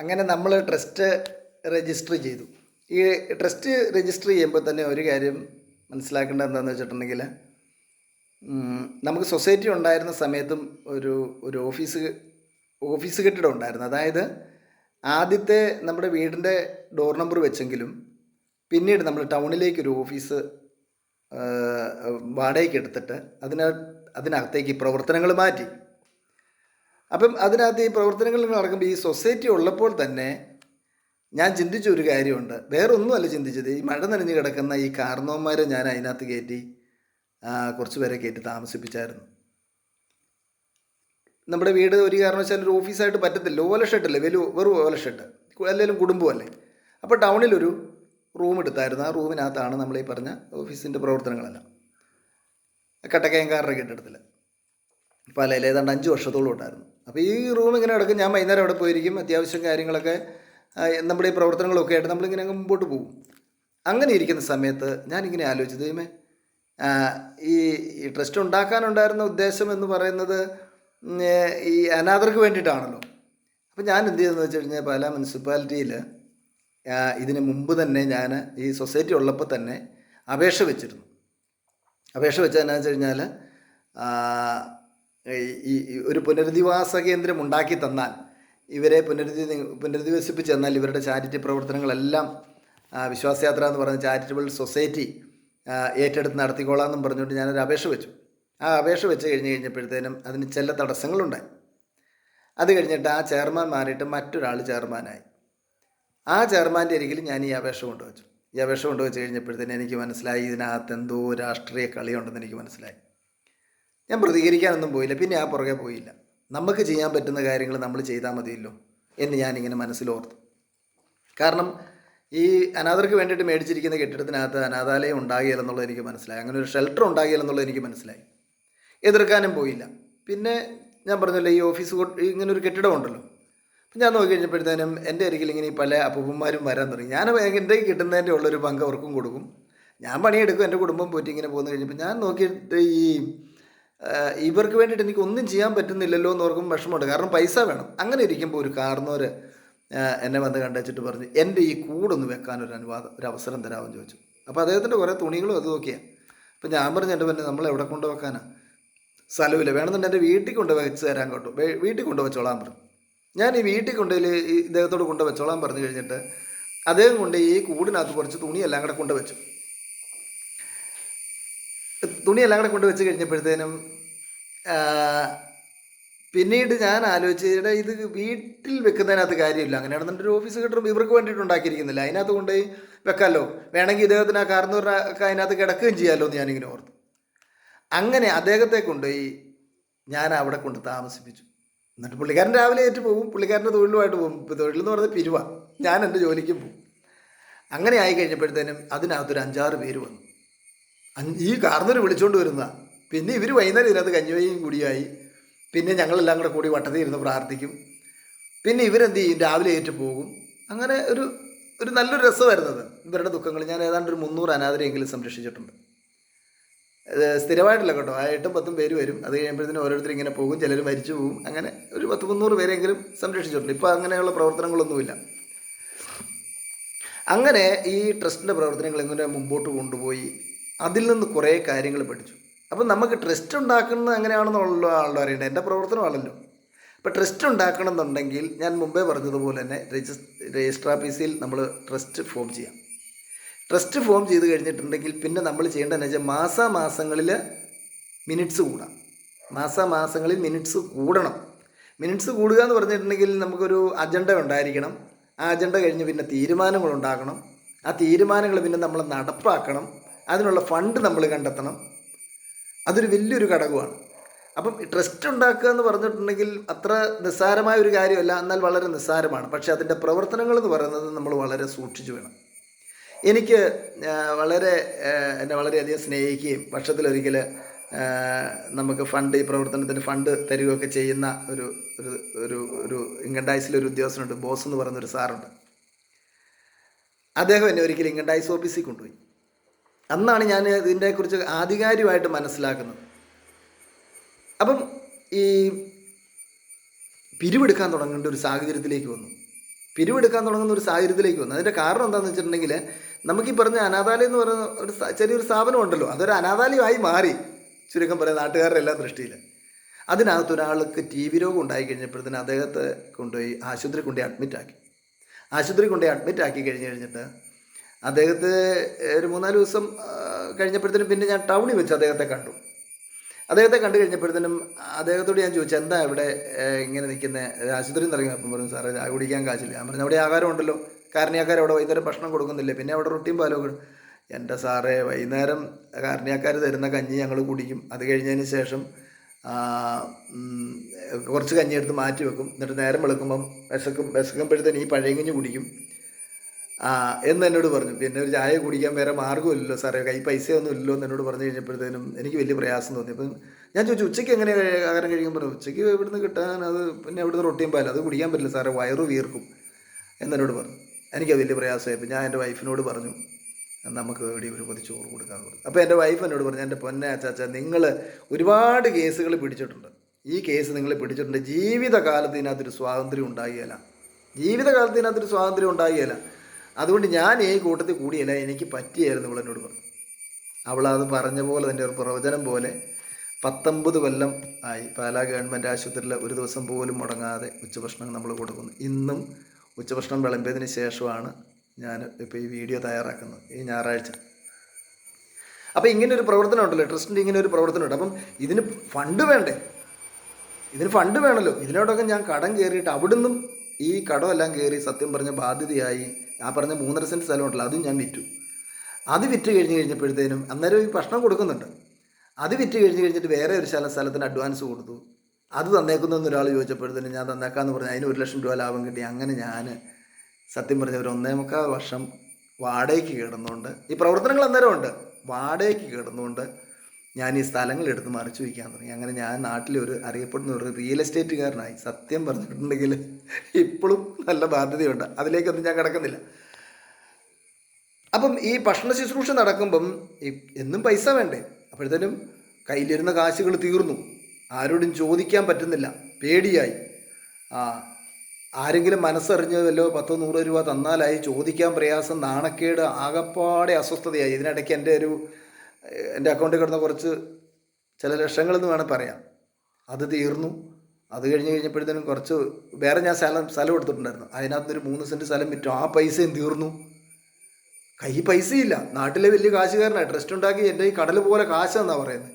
അങ്ങനെ നമ്മൾ trust register ചെയ്തു. ഈ ട്രസ്റ്റ് രജിസ്റ്റർ ചെയ്യുമ്പോൾ തന്നെ ഒരു കാര്യം മനസ്സിലാക്കേണ്ടത് എന്താണെന്ന് വെച്ചിട്ടുണ്ടെങ്കിൽ നമുക്ക് സൊസൈറ്റി ഉണ്ടായിരുന്ന സമയത്തും ഒരു ഒരു ഓഫീസ് ഓഫീസ് കെട്ടിടം ഉണ്ടായിരുന്നു. അതായത് ആദ്യത്തെ നമ്മുടെ വീടിന്റെ ഡോർ നമ്പർ വെച്ചെങ്കിലും പിന്നീട് നമ്മൾ ടൗണിലേക്ക് ഒരു ഓഫീസ് വാടകയ്ക്ക് എടുത്തിട്ട് അതിന അതിനകത്തേക്ക് പ്രവർത്തനങ്ങൾ മാറ്റി. അപ്പം അതിനകത്ത് ഈ പ്രവർത്തനങ്ങൾ നടക്കുമ്പോൾ ഈ സൊസൈറ്റി ഉള്ളപ്പോൾ തന്നെ ഞാൻ ചിന്തിച്ച ഒരു കാര്യമുണ്ട്. വേറെ ഒന്നുമല്ല ചിന്തിച്ചത്. ഈ മഴ നനഞ്ഞ് കിടക്കുന്ന ഈ കാരണവന്മാരെ ഞാൻ അതിനകത്ത് കയറ്റി കുറച്ച് പേരെ കയറ്റി താമസിപ്പിച്ചായിരുന്നു. നമ്മുടെ വീട് ഒരു കാരണവശാലും ഒരു ഓഫീസായിട്ട് പറ്റത്തില്ല. ഓല ഷെഡല്ലേ വലിയ വെറും ഓല അല്ലെങ്കിലും കുടുംബമല്ലേ? അപ്പോൾ ടൗണിലൊരു റൂം എടുത്തായിരുന്നു. ആ റൂമിനകത്താണ് നമ്മൾ ഈ പറഞ്ഞ ഓഫീസിന്റെ പ്രവർത്തനങ്ങളെല്ലാം. കട്ടക്കയങ്കാരുടെ കെട്ടിടത്തിൽ പല ഏതാണ്ട് അഞ്ച് വർഷത്തോളം ഉണ്ടായിരുന്നു. അപ്പോൾ ഈ റൂം ഇങ്ങനെ കിടക്കും ഞാൻ വൈകുന്നേരം അവിടെ പോയിരിക്കും. അത്യാവശ്യം കാര്യങ്ങളൊക്കെ നമ്മുടെ ഈ പ്രവർത്തനങ്ങളൊക്കെ ആയിട്ട് നമ്മളിങ്ങനെ അങ്ങ് മുമ്പോട്ട് പോകും. അങ്ങനെ ഇരിക്കുന്ന സമയത്ത് ഞാനിങ്ങനെ ആലോചിച്ചു ദൈവമേ ഈ ട്രസ്റ്റ് ഉണ്ടാക്കാനുണ്ടായിരുന്ന ഉദ്ദേശം എന്ന് പറയുന്നത് ഈ അനാഥർക്ക് വേണ്ടിയിട്ടാണല്ലോ. അപ്പോൾ ഞാൻ എന്ത് ചെയ്തെന്ന് വെച്ച് കഴിഞ്ഞാൽ പല മുനിസിപ്പാലിറ്റിയിൽ ഇതിന് മുമ്പ് തന്നെ ഞാൻ ഈ സൊസൈറ്റി ഉള്ളപ്പോൾ തന്നെ അപേക്ഷ വെച്ചിരുന്നു. അപേക്ഷ വെച്ചാൽ എന്നാന്ന് വെച്ച് കഴിഞ്ഞാൽ ഈ ഒരു പുനരധിവാസ കേന്ദ്രം ഉണ്ടാക്കി തന്നാൽ ഇവരെ പുനരധി പുനരധിവസിപ്പിച്ച് തന്നാൽ ഇവരുടെ ചാരിറ്റി പ്രവർത്തനങ്ങളെല്ലാം വിശ്വാസയാത്ര എന്ന് പറഞ്ഞ ചാരിറ്റബിൾ സൊസൈറ്റി ഏറ്റെടുത്ത് ഏറ്റെടുത്ത് നടത്തിക്കോളാമെന്നും പറഞ്ഞുകൊണ്ട് ഞാനൊരു അപേക്ഷ വെച്ചു. ആ അപേക്ഷ വെച്ച് കഴിഞ്ഞ് കഴിഞ്ഞപ്പോഴത്തേനും അതിന് ചില തടസ്സങ്ങളുണ്ടായി. അത് കഴിഞ്ഞിട്ട് ആ ചെയർമാൻ മാറിയിട്ട് മറ്റൊരാൾ ചെയർമാനായി. ആ ചെയർമാന്റെ അരികിൽ ഞാൻ ഈ അപേക്ഷ കൊണ്ടുവച്ചു. ഈ അപേക്ഷ കൊണ്ടുവച്ച് കഴിഞ്ഞപ്പോഴത്തേനും എനിക്ക് മനസ്സിലായി ഇതിനകത്ത് എന്തോ രാഷ്ട്രീയ കളിയുണ്ടെന്ന് എനിക്ക് മനസ്സിലായി. ഞാൻ പ്രതികരിക്കാനൊന്നും പോയില്ല പിന്നെ ആ പുറകെ പോയില്ല. നമുക്ക് ചെയ്യാൻ പറ്റുന്ന കാര്യങ്ങൾ നമ്മൾ ചെയ്താൽ മതിയല്ലോ എന്ന് ഞാനിങ്ങനെ മനസ്സിലോർത്തു കാരണം ഈ അനാഥർക്ക് വേണ്ടിയിട്ട് മേടിച്ചിരിക്കുന്ന കെട്ടിടത്തിനകത്ത് അനാഥാലയം ഉണ്ടാകില്ലെന്നുള്ളത് എനിക്ക് മനസ്സിലായി. അങ്ങനെ ഒരു ഷെൽട്ടർ ഉണ്ടാകില്ലെന്നുള്ളത് എനിക്ക് മനസ്സിലായി. എതിർക്കാനും പോയില്ല. പിന്നെ ഞാൻ പറഞ്ഞല്ലോ ഈ ഓഫീസ് ഇങ്ങനെ ഒരു കെട്ടിടം ഉണ്ടല്ലോ. അപ്പം ഞാൻ നോക്കി കഴിഞ്ഞപ്പോഴത്തേനും എന്റെ അരികിൽ ഇങ്ങനെ ഈ പല അപ്പൂപ്പന്മാരും വരാൻ തുടങ്ങി. ഞാൻ എന്റെ കിട്ടുന്നതിന്റെ ഉള്ളൊരു പങ്ക് അവർക്കും കൊടുക്കും. ഞാൻ പണിയെടുക്കും എന്റെ കുടുംബം പോയിട്ട് ഇങ്ങനെ പോകുന്ന കഴിഞ്ഞപ്പോൾ ഞാൻ നോക്കിയിട്ട് ഈ ഇവർക്ക് വേണ്ടിയിട്ട് എനിക്ക് ഒന്നും ചെയ്യാൻ പറ്റുന്നില്ലല്ലോ എന്ന് ഓർക്കുമ്പോൾ വിഷമമുണ്ട്. കാരണം പൈസ വേണം. അങ്ങനെ ഇരിക്കുമ്പോൾ ഒരു കാർന്നോര് എന്നെ വന്ന് കണ്ടുവച്ചിട്ട് പറഞ്ഞു എന്റെ ഈ കൂടൊന്ന് വെക്കാൻ ഒരു അനുവാദം ഒരു അവസരം തരാമെന്ന് ചോദിച്ചു. അപ്പോൾ അദ്ദേഹത്തിന്റെ കുറേ തുണികളും അത് നോക്കിയാൽ അപ്പോൾ ഞാൻ പറഞ്ഞു എന്റെ പിന്നെ നമ്മൾ എവിടെ കൊണ്ട് വെക്കാനാ സ്ഥലമില്ല. വേണമെന്നുണ്ടെങ്കിൽ എന്റെ വീട്ടിൽ കൊണ്ട് വെച്ച് തരാൻ കേട്ടോ വീട്ടിൽ കൊണ്ട് വെച്ചോളാൻ പറഞ്ഞു. ഞാൻ ഈ വീട്ടിൽ കൊണ്ടുപോയി ഈ ഇദ്ദേഹത്തോട് കൊണ്ട് വെച്ചോളാൻ പറഞ്ഞു കഴിഞ്ഞിട്ട് അദ്ദേഹം കൊണ്ട് ഈ കൂടിനകത്ത് കുറച്ച് തുണിയെല്ലാം കൂടെ കൊണ്ട് വെച്ചു. തുണിയെല്ലാം കൂടെ കൊണ്ട് വെച്ച് കഴിഞ്ഞപ്പോഴത്തേനും പിന്നീട് ഞാൻ ആലോചിച്ച് എടാ ഇത് വീട്ടിൽ വെക്കുന്നതിനകത്ത് കാര്യമില്ല. അങ്ങനെയാണെന്നുണ്ടെങ്കിൽ ഒരു ഓഫീസ് കെട്ടും ഇവർക്ക് വേണ്ടിയിട്ട് ഉണ്ടാക്കിയിരിക്കുന്നില്ല. അതിനകത്ത് കൊണ്ടുപോയി വെക്കാമല്ലോ വേണമെങ്കിൽ ഇദ്ദേഹത്തിന് ആ കാർന്ന് പറഞ്ഞാൽ അതിനകത്ത് കിടക്കുകയും ചെയ്യാമല്ലോ എന്ന് ഞാനിങ്ങനെ ഓർത്തു. അങ്ങനെ അദ്ദേഹത്തെ കൊണ്ടുപോയി ഞാൻ അവിടെ കൊണ്ട് താമസിപ്പിച്ചു. എന്നിട്ട് പുള്ളിക്കാരൻ രാവിലെ ഏറ്റ് പോകും. പുള്ളിക്കാരന്റെ തൊഴിലുമായിട്ട് പോകും. ഇപ്പോൾ തൊഴിലെന്ന് പറഞ്ഞാൽ പിരുവ. ഞാൻ എന്റെ ജോലിക്കും പോകും. അങ്ങനെ ആയി കഴിഞ്ഞപ്പോഴത്തേനും അതിനകത്തൊരു അഞ്ചാറ് പേര് വന്നു. ഈ കാർന്നൂര് വിളിച്ചുകൊണ്ട് വരുന്ന പിന്നെ ഇവർ വൈകുന്നേരം ഇതിനകത്ത് കഞ്ഞിവയും കൂടിയായി. പിന്നെ ഞങ്ങളെല്ലാം കൂടെ കൂടി വട്ടത്തിൽ ഇരുന്ന് പ്രാർത്ഥിക്കും. പിന്നെ ഇവരെന്ത് ചെയ്യും? രാവിലെ ഏറ്റു പോകും. അങ്ങനെ ഒരു ഒരു നല്ലൊരു രസമായിരുന്നത് ഇവരുടെ ദുഃഖങ്ങൾ. ഞാൻ ഏതാണ്ട് ഒരു മുന്നൂറ് അനാഥരെയെങ്കിലും സംരക്ഷിച്ചിട്ടുണ്ട്. സ്ഥിരമായിട്ടില്ല കേട്ടോ. ആ എട്ടും പത്തും പേര് വരും. അത് കഴിയുമ്പോഴത്തേനും ഓരോരുത്തർ ഇങ്ങനെ പോകും. ചിലർ മരിച്ചു പോകും. അങ്ങനെ ഒരു പത്ത് മുന്നൂറ് പേരെങ്കിലും സംരക്ഷിച്ചിട്ടുണ്ട്. ഇപ്പോൾ അങ്ങനെയുള്ള പ്രവർത്തനങ്ങളൊന്നുമില്ല. അങ്ങനെ ഈ ട്രസ്റ്റിന്റെ പ്രവർത്തനങ്ങൾ എങ്ങനെ മുമ്പോട്ട് കൊണ്ടുപോയി. അതിൽ നിന്ന് കുറേ കാര്യങ്ങൾ പഠിച്ചു. അപ്പം നമുക്ക് ട്രസ്റ്റ് ഉണ്ടാക്കുന്നത് എങ്ങനെയാണെന്നുള്ള ആണല്ലോ അറിയേണ്ടത് എന്റെ പ്രവർത്തനമാണല്ലോ. അപ്പോൾ ട്രസ്റ്റ് ഉണ്ടാക്കണം എന്നുണ്ടെങ്കിൽ ഞാൻ മുമ്പേ പറഞ്ഞതുപോലെ തന്നെ രജിസ് രജിസ്റ്റർ ഓഫീസിൽ നമ്മൾ ട്രസ്റ്റ് ഫോം ചെയ്യാം. ട്രസ്റ്റ് ഫോം ചെയ്ത് കഴിഞ്ഞിട്ടുണ്ടെങ്കിൽ പിന്നെ നമ്മൾ ചെയ്യേണ്ടതെന്ന് വെച്ചാൽ മാസാമാസങ്ങളിൽ മിനിറ്റ്സ് കൂടാം. മാസാമാസങ്ങളിൽ മിനിറ്റ്സ് കൂടണം. മിനിറ്റ്സ് കൂടുക എന്ന് പറഞ്ഞിട്ടുണ്ടെങ്കിൽ നമുക്കൊരു അജണ്ട ഉണ്ടായിരിക്കണം. ആ അജണ്ട കഴിഞ്ഞ് പിന്നെ തീരുമാനങ്ങൾ ഉണ്ടാക്കണം ആ തീരുമാനങ്ങൾ പിന്നെ നമ്മൾ നടപ്പാക്കണം. അതിനുള്ള ഫണ്ട് നമ്മൾ കണ്ടെത്തണം. അതൊരു വലിയൊരു ഘടകമാണ്. അപ്പം ട്രസ്റ്റ് ഉണ്ടാക്കുക എന്ന് പറഞ്ഞിട്ടുണ്ടെങ്കിൽ അത്ര നിസ്സാരമായ ഒരു കാര്യമല്ല എന്നാൽ വളരെ നിസ്സാരമാണ്. പക്ഷേ അതിന്റെ പ്രവർത്തനങ്ങൾ എന്ന് പറയുന്നത് നമ്മൾ വളരെ സൂക്ഷിച്ചു വേണം. എനിക്ക് വളരെ എന്നെ വളരെയധികം സ്നേഹിക്കുകയും വർഷത്തിലൊരിക്കൽ നമുക്ക് ഫണ്ട് ഈ പ്രവർത്തനത്തിന് ഫണ്ട് തരികയൊക്കെ ചെയ്യുന്ന ഒരു ഒരു ഒരു ഒരു ഉദ്യോഗസ്ഥനുണ്ട് ബോസ് എന്ന് പറയുന്ന ഒരു സാറുണ്ട്. അദ്ദേഹം എന്നെ ഒരിക്കലും ഇൻകം ടാക്സ് ഓഫീസിൽ കൊണ്ടുപോയി. അന്നാണ് ഞാൻ ഇതിനെക്കുറിച്ച് ആധികാരികമായിട്ട് മനസ്സിലാക്കുന്നത്. അപ്പം ഈ പിരിവെടുക്കാൻ തുടങ്ങേണ്ട ഒരു സാഹചര്യത്തിലേക്ക് വന്നു. പിരിവെടുക്കാൻ തുടങ്ങുന്ന ഒരു സാഹചര്യത്തിലേക്ക് വന്നു. അതിന്റെ കാരണം എന്താണെന്ന് വെച്ചിട്ടുണ്ടെങ്കിൽ നമുക്ക് ഈ പറഞ്ഞ അനാഥാലയം എന്ന് പറയുന്ന ഒരു ചെറിയൊരു സ്ഥാപനം ഉണ്ടല്ലോ. അതൊരു അനാഥാലയമായി മാറി. ചുരുക്കം പറയാം നാട്ടുകാരുടെ എല്ലാം ദൃഷ്ടിയിൽ അതിനകത്ത് ഒരാൾക്ക് ടി വി രോഗം ഉണ്ടായി കഴിഞ്ഞപ്പോഴത്തേന് അദ്ദേഹത്തെ കൊണ്ടുപോയി ആശുപത്രി കൊണ്ടുപോയി അഡ്മിറ്റാക്കി ആശുപത്രി കൊണ്ടുപോയി അഡ്മിറ്റ് ആക്കി കഴിഞ്ഞ് കഴിഞ്ഞിട്ട് അദ്ദേഹത്തെ ഒരു മൂന്നാൽ ദിവസം കഴിഞ്ഞപ്പോഴത്തേനും പിന്നെ ഞാൻ ടൗണിൽ വെച്ച് അദ്ദേഹത്തെ കണ്ടു. അദ്ദേഹത്തെ കണ്ടു കഴിഞ്ഞപ്പോഴത്തേനും അദ്ദേഹത്തോട് ഞാൻ ചോദിച്ചു എന്താ ഇവിടെ ഇങ്ങനെ നിൽക്കുന്നത് ആശുപത്രിയിൽ നിന്ന് ഇറങ്ങി. അപ്പം പറഞ്ഞു സാറേ ചായ കുടിക്കാൻ കാശില്ല. ഞാൻ പറഞ്ഞു അവിടെ ആഹാരം ഉണ്ടല്ലോ കാരണിയാക്കാർ അവിടെ വൈകുന്നേരം ഭക്ഷണം കൊടുക്കുന്നില്ലേ? പിന്നെ അവിടെ റൊട്ടിയും പാലൊക്കെ എന്റെ സാറേ വൈകുന്നേരം കാരണിയാക്കാർ തരുന്ന കഞ്ഞി ഞങ്ങൾ കുടിക്കും. അത് കഴിഞ്ഞതിന് ശേഷം കുറച്ച് കഞ്ഞി എടുത്ത് മാറ്റി വെക്കും. എന്നിട്ട് നേരം വെളുക്കുമ്പം വിശക്കും വിശക്കുമ്പോഴത്തേന് ഈ പഴയ കഞ്ഞി കുടിക്കും. ആ എന്ന് എന്നോട് പറഞ്ഞു. പിന്നെ ഒരു ചായ കുടിക്കാൻ വേറെ മാർഗമില്ലല്ലോ സാറേ. കൈ പൈസയൊന്നും ഇല്ലല്ലോ എന്ന് എന്നോട് പറഞ്ഞു കഴിഞ്ഞപ്പോഴത്തേനും എനിക്ക് വലിയ പ്രയാസം തോന്നി. അപ്പം ഞാൻ ചോദിച്ചു ഉച്ചയ്ക്ക് എങ്ങനെ ആഹാരം കഴിക്കാൻ പറഞ്ഞു. ഉച്ചയ്ക്ക് ഇവിടുന്ന് കിട്ടാൻ അത് പിന്നെ ഇവിടുന്ന് റൊട്ടിയും പാലും. അത് കുടിക്കാൻ പറ്റില്ല സാറേ. വയറു വീർക്കും. എന്നോട് പറഞ്ഞു. എനിക്ക് വലിയ പ്രയാസമായി. അപ്പം ഞാൻ എന്റെ വൈഫിനോട് പറഞ്ഞു നമുക്ക് ഇവിടെ ഒരു പൊതി ചോറ് പറഞ്ഞു അപ്പോൾ എന്റെ വൈഫ് എന്നോട് പറഞ്ഞു എന്റെ പൊന്നെ അച്ചാച്ച നിങ്ങൾ ഒരുപാട് കേസുകൾ പിടിച്ചിട്ടുണ്ട്. ഈ കേസ് നിങ്ങൾ പിടിച്ചിട്ടുണ്ട്. ജീവിതകാലത്ത് ഇതിനകത്തൊരു സ്വാതന്ത്ര്യം ഉണ്ടാകുകയില്ല ജീവിതകാലത്ത് ഇതിനകത്തൊരു സ്വാതന്ത്ര്യം ഉണ്ടാകുകയില്ല അതുകൊണ്ട് ഞാൻ ഈ കൂട്ടത്തിൽ കൂടിയില്ല എനിക്ക് പറ്റിയായിരുന്നു ഇവൾ എന്നോട് പറഞ്ഞു. അവളത് പറഞ്ഞ പോലെ തന്നെ ഒരു പ്രവചനം പോലെ പത്തൊമ്പത് കൊല്ലം ആയി പാലാ ഗവൺമെന്റ് ആശുപത്രിയിൽ ഒരു ദിവസം പോലും മുടങ്ങാതെ ഉച്ചഭക്ഷണം നമ്മൾ കൊടുക്കുന്നു. ഇന്നും ഉച്ചഭക്ഷണം വിളമ്പിയതിന് ശേഷമാണ് ഞാൻ ഇപ്പോൾ ഈ വീഡിയോ തയ്യാറാക്കുന്നത് ഈ ഞായറാഴ്ച. അപ്പോൾ ഇങ്ങനെ ഒരു പ്രവർത്തനം ഉണ്ടല്ലോ ട്രസ്റ്റിന്റെ ഇങ്ങനെ ഒരു പ്രവർത്തനം ഉണ്ട്. അപ്പം ഇതിന് ഫണ്ട് വേണ്ടേ? ഇതിന് ഫണ്ട് വേണമല്ലോ ഇതിനോടൊക്കെ ഞാൻ കടം കയറിയിട്ട് അവിടുന്നും ഈ കടമെല്ലാം കയറി സത്യം പറഞ്ഞ ബാധ്യതയായി ആ പറഞ്ഞ മൂന്നര സെന്റ് സ്ഥലമുണ്ടല്ലോ അതും ഞാൻ വിറ്റു. അത് വിറ്റ് കഴിഞ്ഞ് കഴിഞ്ഞപ്പോഴത്തേനും അന്നേരം ഈ ഭക്ഷണം കൊടുക്കുന്നുണ്ട്. അത് വിറ്റ് കഴിഞ്ഞ് കഴിഞ്ഞിട്ട് വേറെ ഒരു സ്ഥലം സ്ഥലത്തിന് അഡ്വാൻസ് കൊടുത്തു. അത് തന്നേക്കുന്നതെന്ന് ഒരാൾ ചോദിച്ചപ്പോഴത്തേനും ഞാൻ തന്നേക്കാന്ന് പറഞ്ഞു അതിന് ഒരു ലക്ഷം രൂപ ലാഭം കിട്ടി. അങ്ങനെ ഞാൻ സത്യം പറഞ്ഞ ഒരു ഒന്നേ മുക്കാൽ വർഷം വാടകയ്ക്ക് കിടന്നുകൊണ്ട് ഈ പ്രവർത്തനങ്ങൾ അന്നേരം ഉണ്ട്. വാടകയ്ക്ക് കിടന്നുകൊണ്ട് ഞാൻ ഈ സ്ഥലങ്ങൾ എടുത്ത് മറിച്ചു വയ്ക്കാൻ തുടങ്ങി. അങ്ങനെ ഞാൻ നാട്ടിലെ ഒരു അറിയപ്പെടുന്ന ഒരു റിയൽ എസ്റ്റേറ്റുകാരനായി സത്യം പറഞ്ഞിട്ടുണ്ടെങ്കിൽ ഇപ്പോഴും നല്ല ബാധ്യതയുണ്ട്. അതിലേക്കൊന്നും ഞാൻ കിടക്കുന്നില്ല. അപ്പം ഈ ഭക്ഷണ ശുശ്രൂഷ നടക്കുമ്പം എന്നും പൈസ വേണ്ടേ? അപ്പോഴത്തേനും കയ്യിലിരുന്ന കാശുകൾ തീർന്നു. ആരോടും ചോദിക്കാൻ പറ്റുന്നില്ല. പേടിയായി. ആ ആരെങ്കിലും മനസ്സറിഞ്ഞ് വല്ലോ പത്തോ നൂറോ രൂപ തന്നാലായി. ചോദിക്കാൻ പ്രയാസം നാണക്കേട് ആകപ്പാടെ അസ്വസ്ഥതയായി. ഇതിനിടയ്ക്ക് എന്റെ ഒരു എന്റെ അക്കൗണ്ടിൽ കിടന്ന കുറച്ച് ചില ലക്ഷങ്ങളെന്ന് വേണം പറയാം. അത് തീർന്നു. അത് കഴിഞ്ഞ് കഴിഞ്ഞപ്പോഴത്തേനും കുറച്ച് വേറെ ഞാൻ സ്ഥലം സ്ഥലം എടുത്തിട്ടുണ്ടായിരുന്നു. അതിനകത്തൊരു മൂന്ന് സെന്റ് സ്ഥലം വിറ്റു. ആ പൈസയും തീർന്നു. കൈ പൈസയില്ല. നാട്ടിലെ വലിയ കാശുകാരനാണ് ട്രസ്റ്റ് ഉണ്ടാക്കി എന്റെ ഈ കടൽ പോലെ കാശാന്നാണ് പറയുന്നത്.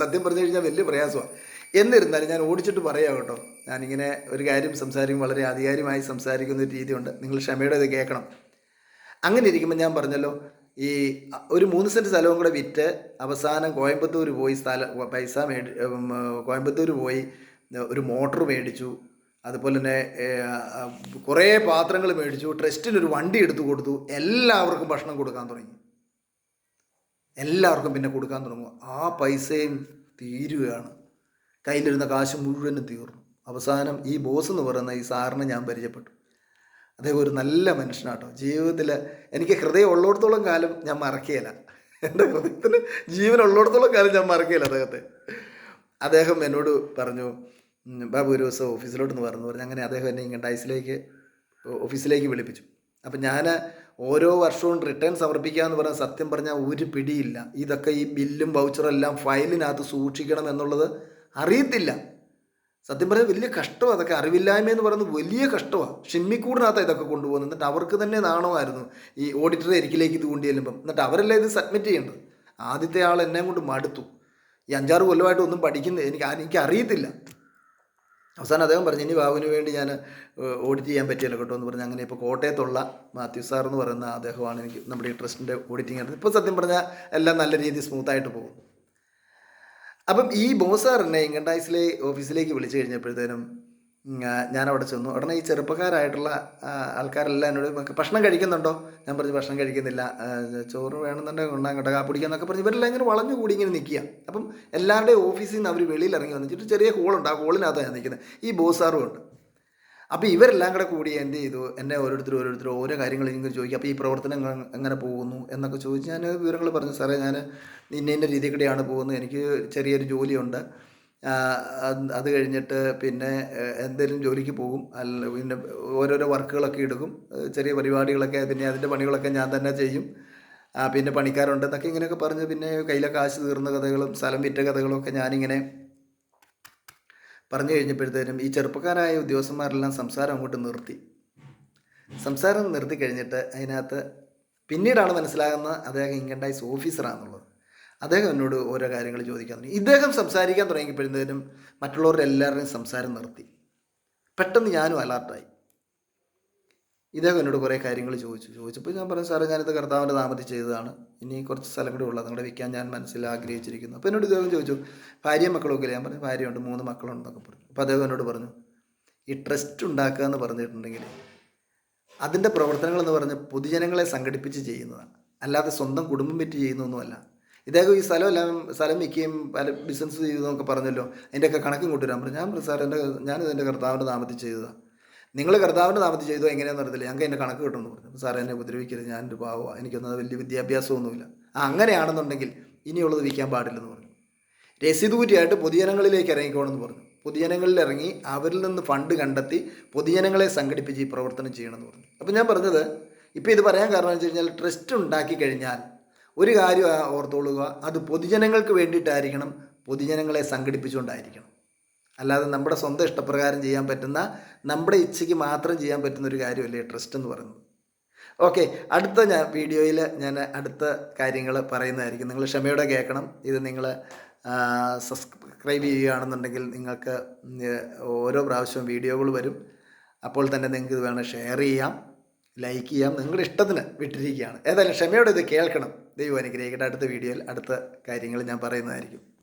സത്യം പറഞ്ഞു കഴിഞ്ഞാൽ വലിയ പ്രയാസമാണ്. എന്നിരുന്നാലും ഞാൻ ഓടിച്ചിട്ട് പറയാം കേട്ടോ. ഞാനിങ്ങനെ ഒരു കാര്യം സംസാരിക്കും. വളരെ ആധികാരികമായി സംസാരിക്കുന്ന ഒരു രീതിയുണ്ട്. നിങ്ങൾ ക്ഷമയുടെ ഇത് കേൾക്കണം. അങ്ങനെ ഇരിക്കുമ്പോൾ ഞാൻ പറഞ്ഞല്ലോ ഈ ഒരു മൂന്ന് സെന്റ് സ്ഥലവും കൂടെ വിറ്റ് അവസാനം കോയമ്പത്തൂർ പോയി സ്ഥലം പൈസ മേടി കോയമ്പത്തൂർ പോയി ഒരു മോട്ടർ മേടിച്ചു. അതുപോലെ തന്നെ കുറേ പാത്രങ്ങൾ മേടിച്ചു. ട്രസ്റ്റിനൊരു വണ്ടി എടുത്തു കൊടുത്തു. എല്ലാവർക്കും ഭക്ഷണം കൊടുക്കാൻ തുടങ്ങി. എല്ലാവർക്കും പിന്നെ കൊടുക്കാൻ തുടങ്ങും. ആ പൈസയും തീരുകയാണ്. കയ്യിലിരുന്ന കാശ് മുഴുവനും തീർന്നു. അവസാനം ഈ ബോസ് എന്ന് പറയുന്ന ഈ സാറിനെ ഞാൻ പരിചയപ്പെട്ടു. അദ്ദേഹം ഒരു നല്ല മനുഷ്യനാട്ടോ. ജീവിതത്തിൽ എനിക്ക് ഹൃദയം ഉള്ളിടത്തോളം കാലം ഞാൻ മറക്കുകയില്ല. എന്റെ ഹൃദയത്തിന് ജീവൻ ഉള്ളിടത്തോളം കാലം ഞാൻ മറക്കുകയില്ല അദ്ദേഹത്തെ. അദ്ദേഹം എന്നോട് പറഞ്ഞു ബാബു ഒരു ദിവസം ഓഫീസിലോട്ട് നിന്ന് പറഞ്ഞു പറഞ്ഞു. അങ്ങനെ അദ്ദേഹം എന്നെ ഇങ്ങനെ ഡൈസിലേക്ക് ഓഫീസിലേക്ക് വിളിപ്പിച്ചു. അപ്പം ഞാൻ ഓരോ വർഷവും റിട്ടേൺ സമർപ്പിക്കുക എന്ന് പറഞ്ഞാൽ സത്യം പറഞ്ഞാൽ ഒരു പിടിയില്ല. ഇതൊക്കെ ഈ ബില്ലും വൗച്ചറും എല്ലാം ഫയലിനകത്ത് സൂക്ഷിക്കണം എന്നുള്ളത് അറിയത്തില്ല. സത്യം പറഞ്ഞാൽ വലിയ കഷ്ടമാണ് അതൊക്കെ. അറിവില്ലായ്മ എന്ന് പറയുന്നത് വലിയ കഷ്ടമാണ് ഷിമ്മിക്കൂടിനകത്താണ് ഇതൊക്കെ കൊണ്ടുപോകുന്നത്. എന്നിട്ട് അവർക്ക് തന്നെ നാണമായിരുന്നു ഈ ഓഡിറ്ററെ എരിക്കിലേക്ക് ഇത് കൊണ്ടു ചെല്ലുമ്പം എന്നിട്ട് അവരല്ലേ ഇത് സബ്മിറ്റ് ചെയ്യേണ്ടത്? ആദ്യത്തെ ആൾ എന്നെ കൊണ്ട് മടുത്തു. ഈ അഞ്ചാറ് കൊല്ലമായിട്ട് ഒന്നും പഠിക്കുന്നത് എനിക്ക് എനിക്ക് അറിയത്തില്ല. അവസാനം അദ്ദേഹം പറഞ്ഞു ഇനി ബാബുവിന് വേണ്ടി ഞാൻ ഓഡിറ്റ് ചെയ്യാൻ പറ്റിയല്ലോ കേട്ടോ എന്ന് പറഞ്ഞ് അങ്ങനെ ഇപ്പോൾ കോട്ടയത്തുള്ള മാത്യു സാർ എന്ന് പറയുന്ന അദ്ദേഹമാണ് എനിക്ക് നമ്മുടെ ഈ ട്രസ്റ്റിന്റെ ഓഡിറ്റിംഗ് നടത്തുന്നത്. ഇപ്പോൾ സത്യം പറഞ്ഞാൽ എല്ലാം നല്ല രീതിയിൽ സ്മൂത്തായിട്ട് പോകും അപ്പം ഈ ബോസ് എന്നെ ഇൻകം ടാക്സിലെ ഓഫീസിലേക്ക് വിളിച്ചു കഴിഞ്ഞപ്പോഴത്തേനും ഞാൻ അവിടെ ചെന്നു. ഉടനെ ഈ ചെറുപ്പക്കാരായിട്ടുള്ള ആൾക്കാരെല്ലാം എന്നോട് "മക്ക- ഭക്ഷണം കഴിക്കുന്നുണ്ടോ? ഞാൻ പറഞ്ഞു ഭക്ഷണം കഴിക്കുന്നില്ല. ചോറ് വേണമെന്നുണ്ടെങ്കിൽ ഉണ്ടാകട്ടെ കാപ്പിടിക്കുക എന്നൊക്കെ പറഞ്ഞു. ഇവരെല്ലാം ഇങ്ങനെ വളഞ്ഞു കൂടി ഇങ്ങനെ നിൽക്കുക. അപ്പം എല്ലാവരുടെയും ഓഫീസിൽ നിന്ന് അവർ വെളിയിൽ ഇറങ്ങി വന്നിട്ട് ചെറിയ ഹോളുണ്ട് ആ ഹോളിനകത്താണ് ഞാൻ നിൽക്കുന്നത്. ഈ ബോസ് ബോസാറും ഉണ്ട്. അപ്പോൾ ഇവരെല്ലാം കൂടെ കൂടി എന്ത് ചെയ്തു? എന്നെ ഓരോരുത്തരും ഓരോരുത്തരും ഓരോ കാര്യങ്ങൾ ഇങ്ങനെ ചോദിക്കും. അപ്പോൾ ഈ പ്രവർത്തനം എങ്ങനെ പോകുന്നു എന്നൊക്കെ ചോദിച്ച് ഞാൻ വിവരങ്ങൾ പറഞ്ഞു. സാറേ ഞാൻ ഇന്ന ഇന്ന രീതി കൂടെയാണ് പോകുന്നത്. എനിക്ക് ചെറിയൊരു ജോലിയുണ്ട്. അത് കഴിഞ്ഞിട്ട് പിന്നെ എന്തെങ്കിലും ജോലിക്ക് പോകും. അല്ല പിന്നെ ഓരോരോ വർക്കുകളൊക്കെ എടുക്കും. ചെറിയ പരിപാടികളൊക്കെ പിന്നെ അതിന്റെ പണികളൊക്കെ ഞാൻ തന്നെ ചെയ്യും. പിന്നെ പണിക്കാരുണ്ട് എന്നൊക്കെ ഇങ്ങനെയൊക്കെ പറഞ്ഞ് പിന്നെ കയ്യിലെ കാശ് തീർന്ന കഥകളും സ്ഥലം വിറ്റ കഥകളും ഒക്കെ ഞാനിങ്ങനെ പറഞ്ഞു കഴിഞ്ഞപ്പോഴത്തേനും ഈ ചെറുപ്പക്കാരായ ഉദ്യോഗസ്ഥന്മാരെല്ലാം സംസാരം അങ്ങോട്ട് നിർത്തി. സംസാരം നിർത്തി കഴിഞ്ഞിട്ട് അതിനകത്ത് പിന്നീടാണ് മനസ്സിലാകുന്നത് അദ്ദേഹം ഇൻകണ്ടൈസ് ഓഫീസറാണെന്നുള്ളത് അദ്ദേഹം എന്നോട് ഓരോ കാര്യങ്ങൾ ചോദിക്കാൻ തുടങ്ങി. ഇദ്ദേഹം സംസാരിക്കാൻ തുടങ്ങിയപ്പോഴത്തേനും മറ്റുള്ളവരുടെ എല്ലാവരുടെയും സംസാരം നിർത്തി. പെട്ടെന്ന് ഞാനും അലർട്ടായി. ഇദ്ദേഹം എന്നോട് കുറേ കാര്യങ്ങൾ ചോദിച്ചു. ചോദിച്ചപ്പോൾ ഞാൻ പറഞ്ഞു സാറേ ഞാനിത് കർത്താവിന്റെ നാമത്തിൽ ചെയ്തതാണ്. ഇനി കുറച്ച് സ്ഥലം കൂടി ഉള്ളത് നിങ്ങളുടെ വിൽക്കാൻ ഞാൻ മനസ്സിൽ ആഗ്രഹിച്ചിരിക്കുന്നു. അപ്പോൾ എന്നോട് ഇദ്ദേഹം ചോദിച്ചു ഭാര്യയും മക്കളൊക്കെ ഞാൻ പറഞ്ഞു ഭാര്യയുണ്ട് മൂന്ന് മക്കളുണ്ടെന്നൊക്കെ പറഞ്ഞു. അപ്പോൾ അദ്ദേഹം എന്നോട് പറഞ്ഞു ഈ ട്രസ്റ്റ് ഉണ്ടാക്കുക എന്ന് പറഞ്ഞിട്ടുണ്ടെങ്കിൽ അതിന്റെ പ്രവർത്തനങ്ങൾ എന്ന് പറഞ്ഞാൽ പൊതുജനങ്ങളെ സംഘടിപ്പിച്ച് ചെയ്യുന്നതാണ്. അല്ലാതെ സ്വന്തം കുടുംബം വിറ്റ് ചെയ്യുന്നൊന്നുമല്ല ഇദ്ദേഹം ഈ സ്ഥലം എല്ലാം സ്ഥലം വിൽക്കുകയും പല ബിസിനസ് ചെയ്തതെന്നൊക്കെ പറഞ്ഞല്ലോ അതിന്റെയൊക്കെ കണക്കും കൊണ്ടുവരാൻ പറഞ്ഞു. ഞാൻ പറഞ്ഞു സാർ എന്റെ ഞാനിത് എന്റെ കർത്താവിന്റെ നാമത്തിൽ ചെയ്തതാണ്. നിങ്ങൾ കർത്താവിന്റെ നാമത്തിൽ ചെയ്തോ എങ്ങനെയാണെന്ന് അറിയത്തില്ല. ഞങ്ങൾക്ക് എന്റെ കണക്ക് കിട്ടുമെന്ന് പറഞ്ഞു. സാറേ എന്നെ ഉപദ്രവിക്കരുത്. ഞാനൊരു പാവമാണ് എനിക്കൊന്നും വലിയ വിദ്യാഭ്യാസമൊന്നുമില്ല. അങ്ങനെയാണെന്നുണ്ടെങ്കിൽ ഇനിയുള്ളത് വിൽക്കാൻ പാടില്ലെന്ന് പറഞ്ഞു. രസീത് കൂറ്റിയായിട്ട് പൊതുജനങ്ങളിലേക്ക് ഇറങ്ങിക്കോണമെന്ന് പറഞ്ഞു. പൊതുജനങ്ങളിൽ ഇറങ്ങി അവരിൽ നിന്ന് ഫണ്ട് കണ്ടെത്തി പൊതുജനങ്ങളെ സംഘടിപ്പിച്ച് ഈ പ്രവർത്തനം ചെയ്യണമെന്ന് പറഞ്ഞു. അപ്പോൾ ഞാൻ പറഞ്ഞത് ഇപ്പോൾ ഇത് പറയാൻ കാരണം എന്ന് വെച്ച് കഴിഞ്ഞാൽ ട്രസ്റ്റ് ഉണ്ടാക്കി കഴിഞ്ഞാൽ ഒരു കാര്യം ഓർത്തോളുക. അത് പൊതുജനങ്ങൾക്ക് വേണ്ടിയിട്ടായിരിക്കണം. പൊതുജനങ്ങളെ സംഘടിപ്പിച്ചുകൊണ്ടായിരിക്കണം. അല്ലാതെ നമ്മുടെ സ്വന്തം ഇഷ്ടപ്രകാരം ചെയ്യാൻ പറ്റുന്ന നമ്മുടെ ഇച്ഛയ്ക്ക് മാത്രം ചെയ്യാൻ പറ്റുന്ന ഒരു കാര്യമല്ലേ ട്രസ്റ്റ് എന്ന് പറയുന്നത്. ഓക്കെ അടുത്ത ഞാൻ വീഡിയോയിൽ ഞാൻ അടുത്ത കാര്യങ്ങൾ പറയുന്നതായിരിക്കും. നിങ്ങൾ ക്ഷമയോടെ കേൾക്കണം. ഇത് നിങ്ങൾ സബ്സ്ക്രൈബ് ചെയ്യുകയാണെന്നുണ്ടെങ്കിൽ നിങ്ങൾക്ക് ഓരോ പ്രാവശ്യവും വീഡിയോകൾ വരും. അപ്പോൾ തന്നെ നിങ്ങൾക്ക് ഇത് വേണം ഷെയർ ചെയ്യാം ലൈക്ക് ചെയ്യാം. നിങ്ങളുടെ ഇഷ്ടത്തിന് വിട്ടിരിക്കുകയാണ്. ഏതായാലും ക്ഷമയോടെ ഇത് കേൾക്കണം. ദൈവം അനുഗ്രഹിക്കട്ടെ. അടുത്ത വീഡിയോയിൽ അടുത്ത കാര്യങ്ങൾ ഞാൻ പറയുന്നതായിരിക്കും.